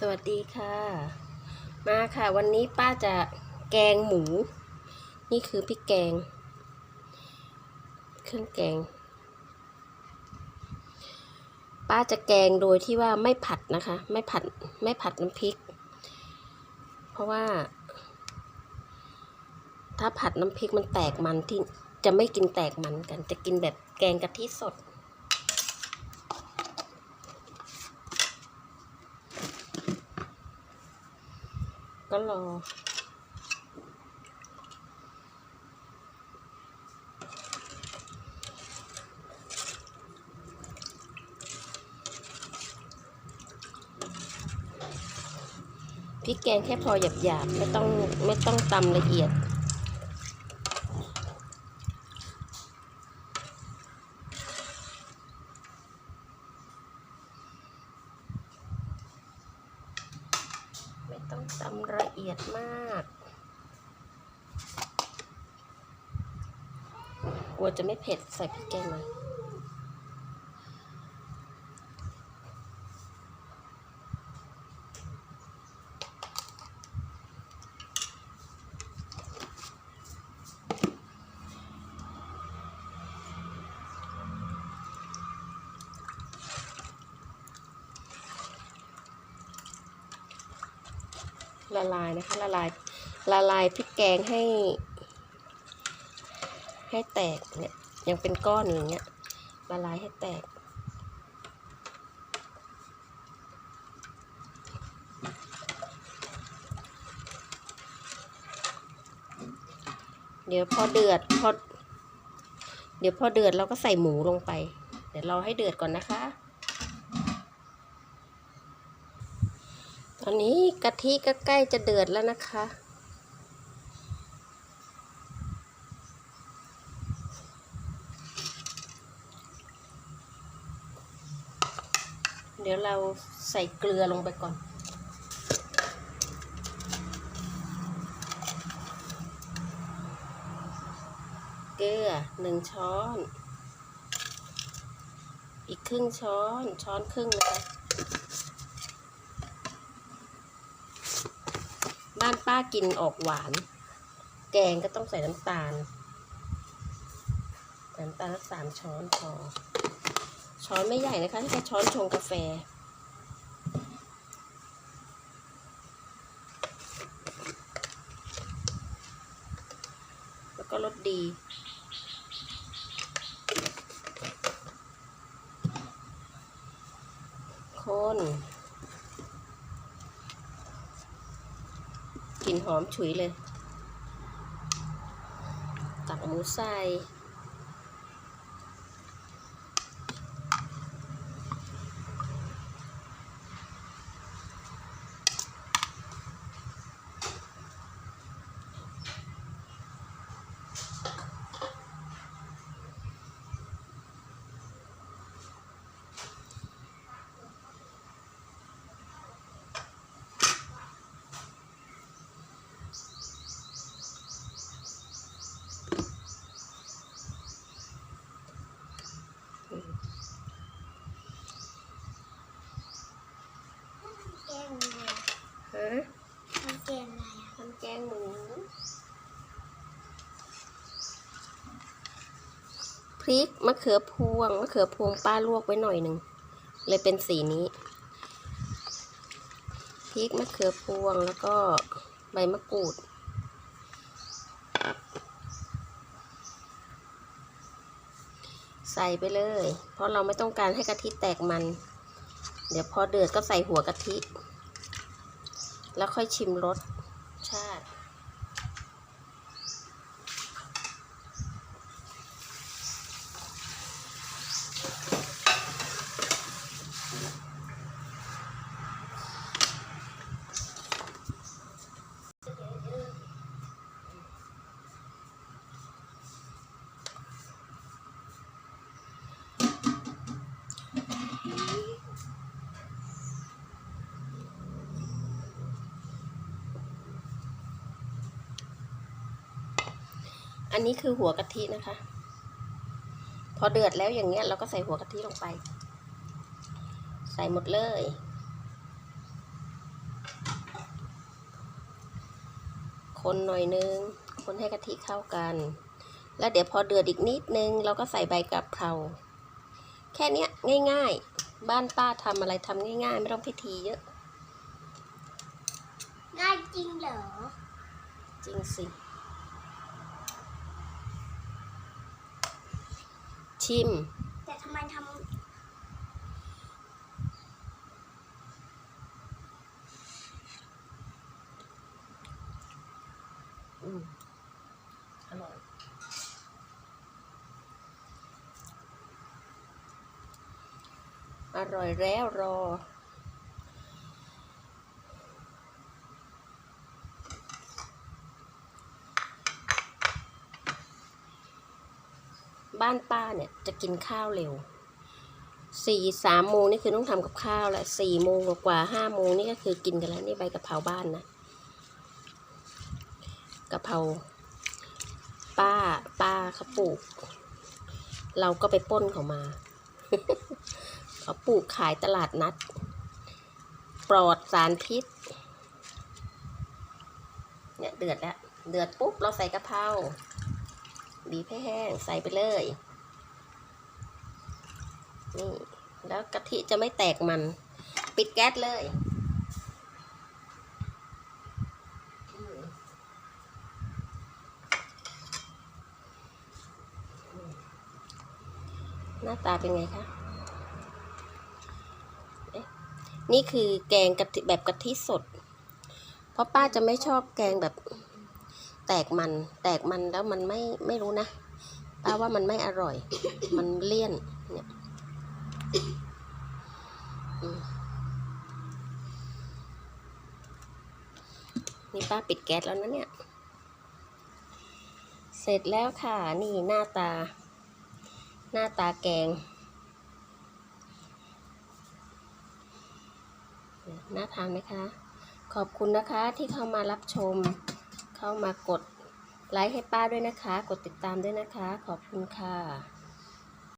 สวัสดีค่ะ มาค่ะ วันนี้ป้าจะแกงหมู นี่คือพริกแกง เครื่องแกง ป้าจะแกงโดยที่ว่าไม่ผัดนะคะ ไม่ผัดไม่ผัดน้ำพริก เพราะว่า ถ้าผัดน้ำพริกมันแตกมันที่จะไม่กินแตกมันกัน จะกินแบบแกงกะทิสด ก็รอ พริกแกงแค่พอหยาบๆ ไม่ต้องไม่ต้องตำละเอียด ต้องตำละเอียดมาก กลัวจะไม่เผ็ดใส่พริกแกงหน่อย ละลายนะคะ ละลายละลายพริกแกงให้ ให้แตกเนี่ยยังเป็นก้อนอย่างเงี้ยละลายให้แตก เดี๋ยวพอเดือดพอเดี๋ยวพอเดือดเราก็ใส่หมูลงไป เดี๋ยวเราให้เดือดก่อนนะคะ อนนี้กะทิก็ใกล้จะเดือดแล้วนะคะ เดี๋ยวเราใส่เกลือลงไปก่อน เกลือหนึ่งช้อน อีกครึ่งช้อน ช้อนครึ่งนะคะ บ้านป้ากินออกหวาน แกงก็ต้องใส่น้ำตาลน้ำตาลสามช้อนพอช้อนไม่ใหญ่นะคะแค่ช้อนชงกาแฟ แล้วก็รสดีคน กลิ่นหอมฉุยเลย ตักหมูใส่ แกงอะไร ฮะ ทำแกงอะไรอะ ทำแกงหมู พริกมะเขือพวงมะเขือพวงป้าลวกไว้หน่อยหนึ่งเลยเป็นสีนี้ พริกมะเขือพวงแล้วก็ใบมะกรูด ใส่ไปเลย เพราะเราไม่ต้องการให้กะทิแตกมัน เดี๋ยวพอเดือดก็ใส่หัวกะทิ แล้วค่อยชิมรสชาติ อันนี้คือหัวกะทินะคะ พอเดือดแล้วอย่างเงี้ย เราก็ใส่หัวกะทิลงไป ใส่หมดเลย คนหน่อยนึง คนให้กะทิเข้ากัน แล้วเดี๋ยวพอเดือดอีกนิดนึง เราก็ใส่ใบกะเพราแค่นี้ง่ายๆ บ้านป้าทำอะไรทำง่ายๆ ไม่ต้องพิธีเยอะ ง่ายจริงเหรอ จริงสิ ชิม แต่ทำไมทอืมอร่อย อร่อยแล้วรอ บ้านป้าเนี่ยจะกินข้าวเร็วสี่สามโมงนี่คือต้องทำกับข้าวแล้วสี่โมงกว่าห้าโมงนี่ก็คือกินกันแล้วนี่ใบกะเพราบ้านนะกะเพราป้าป้าเขาปลูก เราก็ไปป้นเขามาเขาปลูกขายตลาดนัด ปลอดสารพิษ เนี่ยเดือดแล้ว เดือดปุ๊บเราใส่กะเพรา บีบให้แห้งใส่ไปเลย นี่ แล้วกะทิจะไม่แตกมัน ปิดแก๊สเลย หน้าตาเป็นไงคะเอ๊ะนี่คือแกงกะทิแบบกะทิสด เพราะป้าจะไม่ชอบแกงแบบ แตกมัน แตกมันแล้วมันไม่ไม่รู้นะป้าว่ามันไม่อร่อย มันเลี่ยน เนี่ยนี่ป้าปิดแก๊สแล้วนะเนี่ย เสร็จแล้วค่ะ นี่หน้าตา หน้าตาแกง น่าทานไหมคะ ขอบคุณนะคะที่เข้ามารับชม เข้ามากดไลค์ให้ป้าด้วยนะคะ กดติดตามด้วยนะคะ ขอบคุณค่ะ